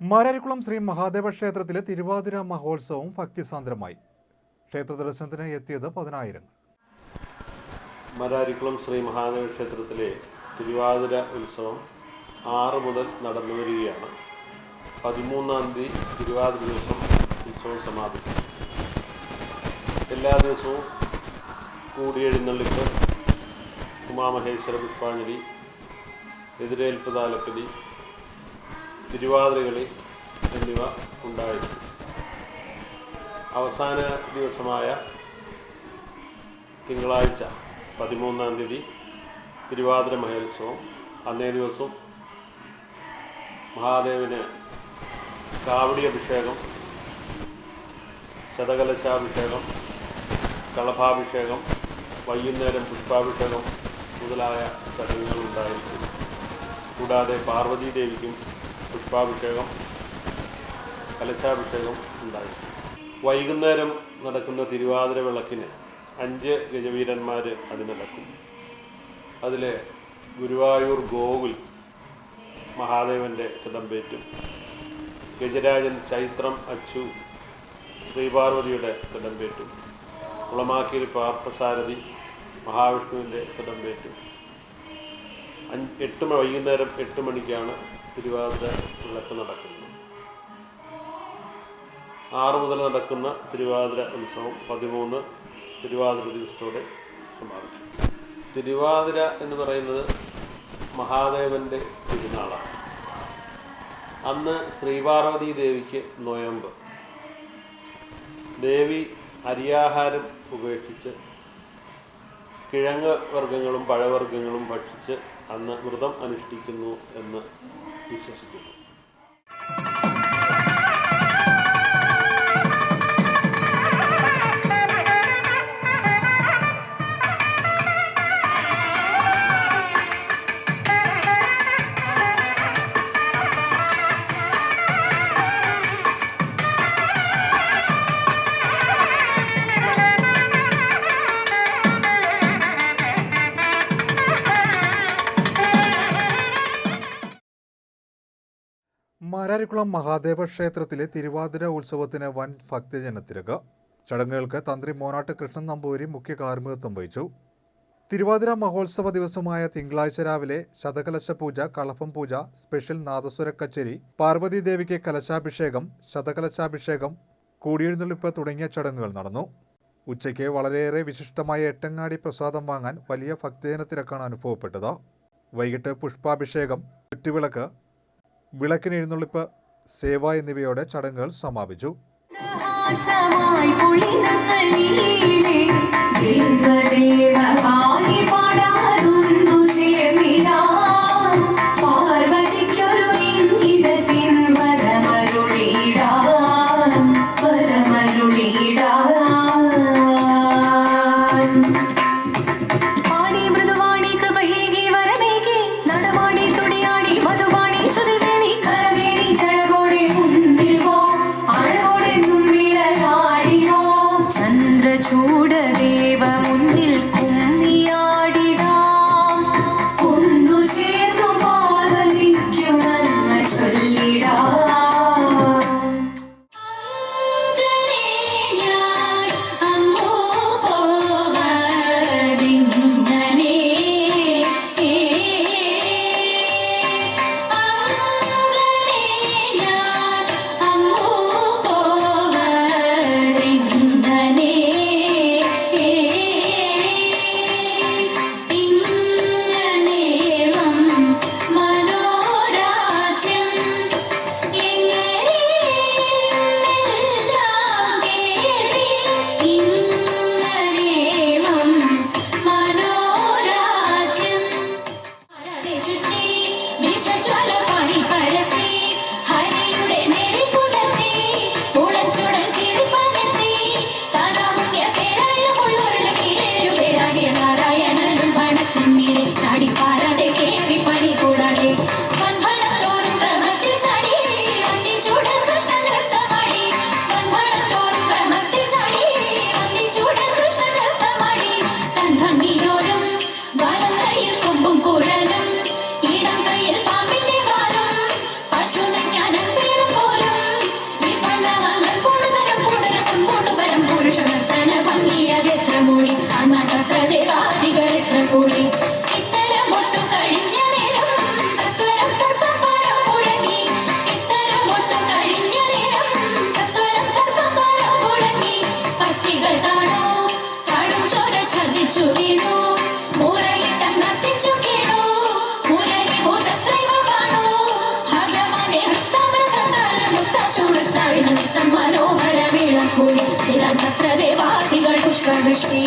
മാരാരിക്കുളം ശ്രീ മഹാദേവ ക്ഷേത്രത്തിലെ തിരുവാതിര മഹോത്സവം ഭക്തിസാന്ദ്രമായി. ക്ഷേത്ര ദർശനത്തിന് എത്തിയത് പതിനായിരങ്ങൾ. മരാരിക്കുളം ശ്രീ മഹാദേവ ക്ഷേത്രത്തിലെ തിരുവാതിര ഉത്സവം ആറ് മുതൽ നടന്നു വരികയാണ്. പതിമൂന്നാം തീയതി തിരുവാതിര ദിവസം ഉത്സവം സമാപിച്ചു എല്ലാ ദിവസവും കൂടിയെഴുന്നള്ളിപ്പ് ഉമാമഹേശ്വര പുഷ്പാഞ്ജലി എതിരേൽപ്പ് താലപ്പലി തിരുവാതിരകളി എന്നിവ ഉണ്ടായിരുന്നു. അവസാന ദിവസമായ തിങ്കളാഴ്ച പതിമൂന്നാം തീയതി തിരുവാതിര മഹോത്സവം. അന്നേ ദിവസം മഹാദേവിന് കാവടി അഭിഷേകം ശതകലശാഭിഷേകം കളഭാഭിഷേകം വൈകുന്നേരം പുഷ്പാഭിഷേകം മുതലായ ചടങ്ങുകൾ ഉണ്ടായിരിക്കും കൂടാതെ പാർവതീ ദേവിക്കും പുഷ്പാഭിഷേകം കലശാഭിഷേകം ഉണ്ടായി. വൈകുന്നേരം നടക്കുന്ന തിരുവാതിര വിളക്കിന് അഞ്ച് ഗജവീരന്മാർ അണിനടക്കും അതിൽ ഗുരുവായൂർ ഗോകുൽ മഹാദേവന്റെ കിടമ്പേറ്റും ഗജരാജൻ ചൈത്രം അച്ചു ശ്രീപാർവതിയുടെ കിടമ്പേറ്റും കുളമാക്കിയിൽ പാർത്ഥസാരഥി മഹാവിഷ്ണുവിന്റെ കിടമ്പേറ്റും. അഞ്ച് എട്ട് വൈകുന്നേരം എട്ട് മണിക്കാണ് തിരുവാതിര വിളക്ക് നടക്കുന്നു. ആറ് മുതൽ നടക്കുന്ന തിരുവാതിര ഉത്സവം പതിമൂന്ന് തിരുവാതിര ദിവസത്തോടെ സമാപിച്ചു തിരുവാതിര എന്ന് പറയുന്നത് മഹാദേവന്റെ തിരുനാളാണ്. അന്ന് ശ്രീപാർവതി ദേവിക്ക് നോയമ്പ്. ദേവി അരിയാഹാരം ഉപേക്ഷിച്ച് കിഴങ്ങ് വർഗങ്ങളും പഴവർഗങ്ങളും ഭക്ഷിച്ച് അന്ന് വ്രതം അനുഷ്ഠിക്കുന്നു എന്ന് വിശ്വസിക്കുന്നു. മാരാരിക്കുളം മഹാദേവ ക്ഷേത്രത്തിലെ തിരുവാതിര ഉത്സവത്തിന് വൻ ഭക്തജനത്തിരക്ക്. ചടങ്ങുകൾക്ക് തന്ത്രി മോനാട്ട് കൃഷ്ണൻ നമ്പൂരി മുഖ്യ കാർമ്മികത്വം വഹിച്ചു. തിരുവാതിര മഹോത്സവ ദിവസമായ തിങ്കളാഴ്ച രാവിലെ ശതകലശ പൂജ കളഭം പൂജ സ്പെഷ്യൽ നാദസ്വര കച്ചേരി പാർവതി ദേവിക്ക് കലശാഭിഷേകം ശതകലശാഭിഷേകം കൂടിയെഴുന്നള്ളിപ്പ് തുടങ്ങിയ ചടങ്ങുകൾ നടന്നു. ഉച്ചയ്ക്ക് വളരെയേറെ വിശിഷ്ടമായ എട്ടങ്ങാടി പ്രസാദം വാങ്ങാൻ വലിയ ഭക്തജനത്തിരക്കാണ് അനുഭവപ്പെട്ടത്. വൈകിട്ട് പുഷ്പാഭിഷേകം ചുറ്റുവിളക്ക് വിളക്കിന് എഴുന്നള്ളിപ്പ് സേവ എന്നിവയോടെ ചടങ്ങുകൾ സമാപിച്ചു. വീളക്കൂടി ചില നത്ര ദേവാദികൾ പുഷ്പവൃഷ്ടി.